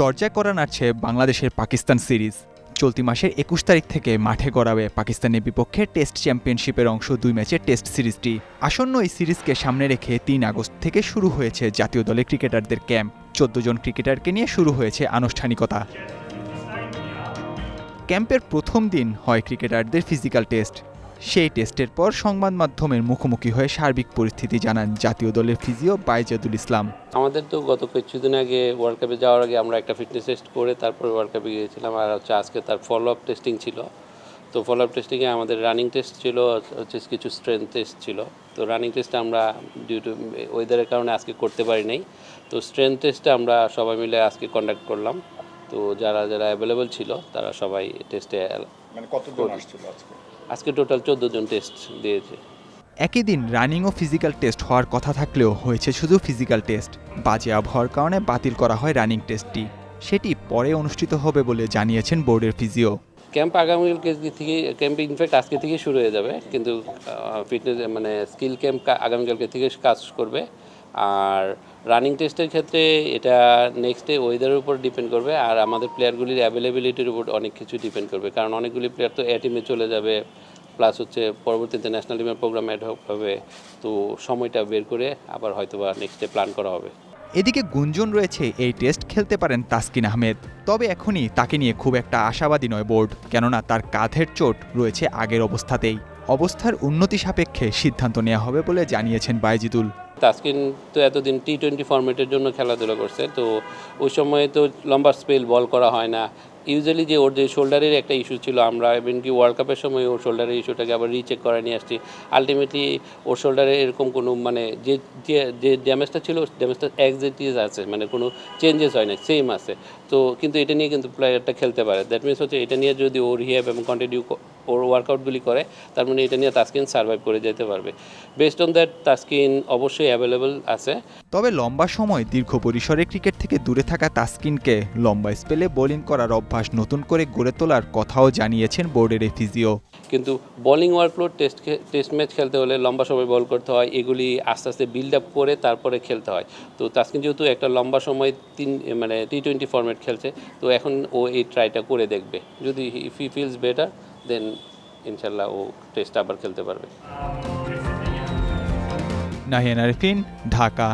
দরজায় করা নাড়ছে বাংলাদেশের পাকিস্তান সিরিজ। চলতি মাসের একুশ তারিখ থেকে মাঠে গড়াবে পাকিস্তানের বিপক্ষে টেস্ট চ্যাম্পিয়নশিপের অংশ দুই ম্যাচের টেস্ট সিরিজটি। আসন্ন এই সিরিজকে সামনে রেখে তিন আগস্ট থেকে শুরু হয়েছে জাতীয় দলের ক্রিকেটারদের ক্যাম্প। চোদ্দ জন ক্রিকেটারকে নিয়ে শুরু হয়েছে আনুষ্ঠানিকতা। ক্যাম্পের প্রথম দিন হয় ক্রিকেটারদের ফিজিক্যাল টেস্ট। সেই টেস্টের পর সংবাদ মাধ্যমের মুখোমুখি হয়ে সার্বিক পরিস্থিতি জানান জাতীয় দলের ফিজিও বাইজাদুল ইসলাম। আমাদের তো গত কিছুদিন আগে ওয়ার্ল্ড কাপে যাওয়ার আগে আমরা একটা ফিটনেস টেস্ট করে তারপরে ওয়ার্ল্ড কাপে গিয়েছিলাম আর হচ্ছে আজকে তার ফলো আপ টেস্টিং ছিল। তো ফলো আপ টেস্টিংয়ে আমাদের রানিং টেস্ট ছিল হচ্ছে কিছু স্ট্রেংথ টেস্ট ছিল। তো রানিং টেস্টটা আমরা ডিউ টু ওয়েদারের কারণে আজকে করতে পারি নাই। তো স্ট্রেংথ টেস্টটা আমরা সবাই মিলে আজকে কন্ডাক্ট করলাম। তো যারা যারা অ্যাভেলেবল ছিল তারা সবাই টেস্টে মানে কতজন আসছিল আজকে? আজকে টোটাল চোদ্দ জন টেস্ট দিয়েছে। একই দিন রানিং ও ফিজিক্যাল টেস্ট হওয়ার কথা থাকলেও হয়েছে শুধু ফিজিক্যাল টেস্ট বাজে আবহাওয়ার কারণে বাতিল করা হয় রানিং টেস্টটি সেটি পরে অনুষ্ঠিত হবে বলে জানিয়েছেন বোর্ডের ফিজিও ক্যাম্প আগামীকালকে থেকে ক্যাম্প ইনফ্যাক্ট আজকে থেকে শুরু হয়ে যাবে। কিন্তু ফিটনেস মানে স্কিল ক্যাম্প আগামীকালকে থেকে কাজ করবে। আর রানিং টেস্টের ক্ষেত্রে এটা নেক্সট ডে ওয়েদারের উপর ডিপেন্ড করবে, আর আমাদের প্লেয়ারগুলির অ্যাভেলেবিলিটির উপর অনেক কিছু ডিপেন্ড করবে, কারণ অনেকগুলি প্লেয়ার তো এ টিমে চলে যাবে প্লাস হচ্ছে পরবর্তীতে ন্যাশনাল টিমের প্রোগ্রাম অ্যাড হবে, তো সময়টা বের করে আবার হয়তো বা নেক্সট ডে প্ল্যান করা হবে। এদিকে গুঞ্জন রয়েছে, এই টেস্ট খেলতে পারেন তাসকিন আহমেদ, তবে এখনই তাকে নিয়ে খুব একটা আশাবাদী নয় বোর্ড কেননা তার কাঁধের চোট রয়েছে আগের অবস্থাতেই। অবস্থার উন্নতি সাপেক্ষে সিদ্ধান্ত নেওয়া হবে বলে জানিয়েছেন বাইজিদুল তাসকিন তো এতদিন টি টোয়েন্টি ফর্মেটের জন্য খেলাধুলা করছে, তো ওই সময়ে তো লম্বা স্পেল বল করা হয় না। ইউজুয়ালি যে ওর যে শোল্ডারের একটা ইস্যু ছিল, আমরা ইভেন কি ওয়ার্ল্ড কাপের সময় ওর শোল্ডারের ইস্যুটাকে আবার রিচেক করে নিয়ে আসছি। আলটিমেটলি ওর শোল্ডারে এরকম কোনো মানে যে যে ড্যামেজটা ছিল ড্যামেজটা এক্সাক্টিভ আছে মানে কোনো চেঞ্জেস হয় না সেম আছে। তো কিন্তু এটা নিয়ে কিন্তু প্লেয়ারটা খেলতে পারে। দ্যাট মিনস হচ্ছে এটা নিয়ে যদি ওর রিহ্যাব এবং কন্টিনিউ ওর ওয়ার্কআউটগুলি করে তার মানে এটা নিয়ে তাস্কিন সার্ভাইভ করে যেতে পারবে। বেসড অন দ্যাট তাস্কিন অবশ্যই অ্যাভেলেবল আছে। তবে লম্বা সময় দীর্ঘ পরিসরে ক্রিকেট থেকে দূরে থাকা তাসকিনকে লম্বা স্পেলে বোলিং করার অভ্যাস নতুন করে গড়ে তোলার কথাও জানিয়েছেন বোর্ডের ফিজিও। কিন্তু bowling workload test test match খেলতে হলে লম্বা সময় বল করতে হয় এগুলি আস্তে আস্তে বিল্ড আপ করে তারপরে খেলতে হয়। তো তাসকিন যেহেতু একটা লম্বা সময় তিন মানে টি টোয়েন্টি ফর্মেট খেলছে তো এখন ও এই ট্রাইটা করে দেখবে। যদি if he feels better then ইনশাল্লাহ ও টেস্ট আবার খেলতে পারবে। নাহিয়ান আরিফিন ঢাকা।